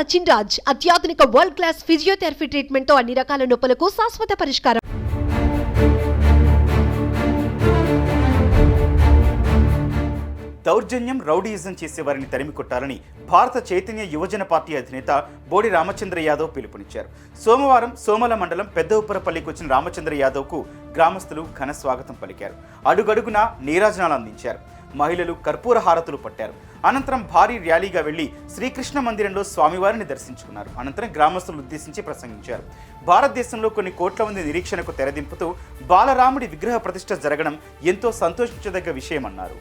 సచిన్ రాజ్ అత్యాధునిక world class physiotherapy ట్రీట్మెంట్తో అన్ని రకాల నొప్పులకు శాశ్వత పరిష్కారం. దౌర్జన్యం రౌడీయిజం చేసేవారిని తరిమి కొట్టాలని భారత చైతన్య యువజన పార్టీ అధినేత బోడి రామచంద్ర యాదవ్ పిలుపునిచ్చారు. సోమవారం సోమల మండలం పెద్ద ఉప్పరపల్లికి వచ్చిన రామచంద్ర యాదవ్కు గ్రామస్తులు ఘన స్వాగతం పలికారు. అడుగడుగున నీరాజనాలు అందించారు. మహిళలు కర్పూర హారతులు పట్టారు. అనంతరం భారీ ర్యాలీగా వెళ్ళి శ్రీకృష్ణ మందిరంలో స్వామివారిని దర్శించుకున్నారు. అనంతరం గ్రామస్తులను ఉద్దేశించి ప్రసంగించారు. భారతదేశంలో కొన్ని కోట్ల మంది నిరీక్షణకు తెరదింపుతూ బాలరాముడి విగ్రహ ప్రతిష్ఠ జరగడం ఎంతో సంతోషించదగ్గ విషయమన్నారు.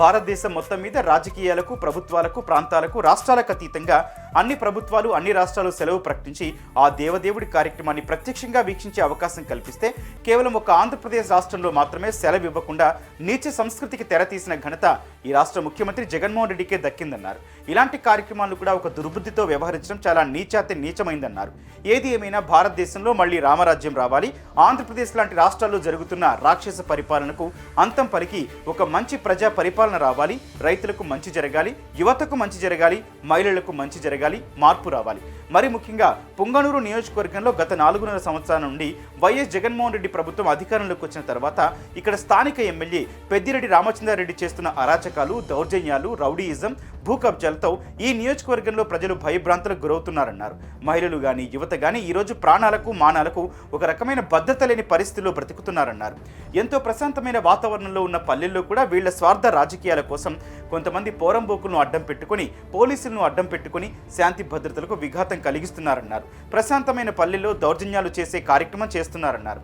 భారతదేశం మొత్తం మీద రాజకీయాలకు ప్రభుత్వాలకు ప్రాంతాలకు రాష్ట్రాలకు అతీతంగా అన్ని ప్రభుత్వాలు అన్ని రాష్ట్రాలు సెలవు ప్రకటించి ఆ దేవదేవుడి కార్యక్రమాన్ని ప్రత్యక్షంగా వీక్షించే అవకాశం కల్పిస్తే కేవలం ఒక ఆంధ్రప్రదేశ్ రాష్ట్రంలో మాత్రమే సెలవు ఇవ్వకుండా నీచ సంస్కృతికి తెరతీసిన ఘనత ఈ రాష్ట్ర ముఖ్యమంత్రి జగన్మోహన్ రెడ్డికే దక్కిందన్నారు. ఇలాంటి కార్యక్రమాలు కూడా ఒక దుర్బుద్ధితో వ్యవహరించడం చాలా నీచాతి నీచమైందన్నారు. ఏది ఏమైనా భారతదేశంలో మళ్ళీ రామరాజ్యం రావాలి ఆంధ్రప్రదేశ్ లాంటి రాష్ట్రాల్లో జరుగుతున్న రాక్షస పరిపాలనకు అంతం పలికి ఒక మంచి ప్రజా పరిపాలన రావాలి రైతులకు మంచి జరగాలి యువతకు మంచి జరగాలి మహిళలకు మంచి జరగాలి మార్పు రావాలి. మరి ముఖ్యంగా పుంగనూరు నియోజకవర్గంలో గత నాలుగున్నర సంవత్సరాల నుండి వైఎస్ జగన్మోహన్ రెడ్డి ప్రభుత్వం అధికారంలోకి వచ్చిన తర్వాత ఇక్కడ స్థానిక ఎమ్మెల్యే పెద్దిరెడ్డి రామచంద్రారెడ్డి చేస్తున్న అరాచకాలు దౌర్జన్యాలు రౌడీయిజం భూ కబ్జాలతో ఈ నియోజకవర్గంలో ప్రజలు భయభ్రాంతులకు గురవుతున్నారన్నారు. మహిళలు కానీ యువత కానీ ఈరోజు ప్రాణాలకు మానాలకు ఒక రకమైన భద్రత లేని పరిస్థితిలో బ్రతుకుతున్నారన్నారు. ఎంతో ప్రశాంతమైన వాతావరణంలో ఉన్న పల్లెల్లో కూడా వీళ్ళ స్వార్థ రాజకీయాల కోసం కొంతమంది పోరంబోకులను అడ్డం పెట్టుకొని పోలీసులను అడ్డం పెట్టుకొని శాంతి భద్రతలకు విఘాతం కలిగిస్తున్నారన్నారు. ప్రశాంతమైన పల్లెల్లో దౌర్జన్యాలు చేసే కార్యక్రమం చేస్తున్నారన్నారు.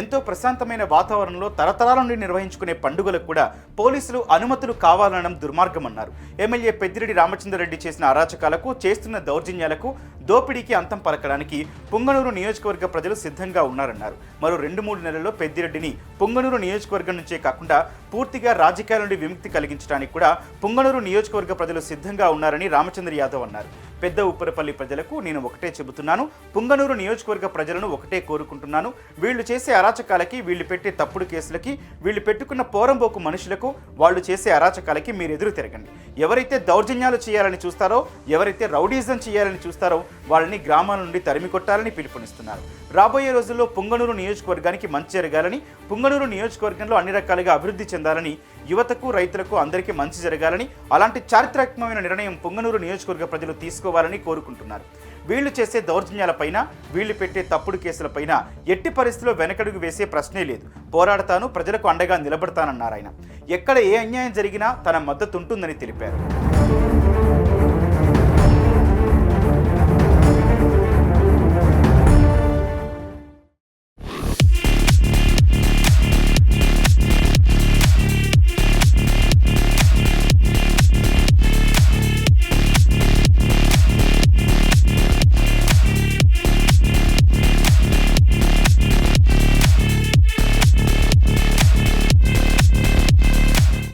ఎంతో ప్రశాంతమైన వాతావరణంలో తరతరాల నుండి నిర్వహించుకునే పండుగలకు కూడా పోలీసులు అనుమతులు కావాలనడం దుర్మార్గమన్నారు. ఎమ్మెల్యే పెద్దిరెడ్డి రామచంద్రరెడ్డి చేసిన అరాచకాలకు చేస్తున్న దౌర్జన్యాలకు దోపిడీకి అంతం పలకడానికి పుంగనూరు నియోజకవర్గ ప్రజలు సిద్ధంగా ఉన్నారన్నారు. మరో రెండు మూడు నెలల్లో పెద్దిరెడ్డిని పుంగనూరు నియోజకవర్గం నుంచే కాకుండా పూర్తిగా రాజకీయాల నుండి విముక్తి కలిగించడానికి కూడా పుంగనూరు నియోజకవర్గ ప్రజలు సిద్ధంగా ఉన్నారని రామచంద్ర యాదవ్ అన్నారు. పెద్ద ఉప్పరపల్లి ప్రజలకు నేను ఒకటే చెబుతున్నాను. పుంగనూరు నియోజకవర్గ ప్రజలను ఒకటే కోరుకుంటున్నాను. వీళ్ళు చేసే అరాచకాలకి వీళ్ళు పెట్టే తప్పుడు కేసులకి వీళ్ళు పెట్టుకున్న పోరంబోకు మనుషులకు వాళ్ళు చేసే అరాచకాలకి మీరు ఎదురు తిరగండి. ఎవరైతే దౌర్జన్యాలు చేయాలని చూస్తారో ఎవరైతే రౌడీజం చేయాలని చూస్తారో వాళ్ళని గ్రామాల నుండి తరిమి కొట్టాలని పిలుపునిస్తున్నారు. రాబోయే రోజుల్లో పుంగనూరు నియోజకవర్గానికి మంచి జరగాలని పుంగనూరు నియోజకవర్గంలో అన్ని రకాలుగా అభివృద్ధి చెందాలని యువతకు రైతులకు అందరికీ మంచి జరగాలని అలాంటి చారిత్రాత్మకమైన నిర్ణయం పుంగనూరు నియోజకవర్గ ప్రజలు తీసుకోవాలని కోరుకుంటున్నారు. వీళ్ళు చేసే దౌర్జన్యాలపైన వీళ్ళు పెట్టే తప్పుడు కేసులపైన ఎట్టి పరిస్థితిలో వెనకడుగు వేసే ప్రశ్నే లేదు. పోరాడతాను ప్రజలకు అండగా నిలబడతానన్నారు ఆయన. ఎక్కడ ఏ అన్యాయం జరిగినా తన మద్దతు ఉంటుందని తెలిపారు.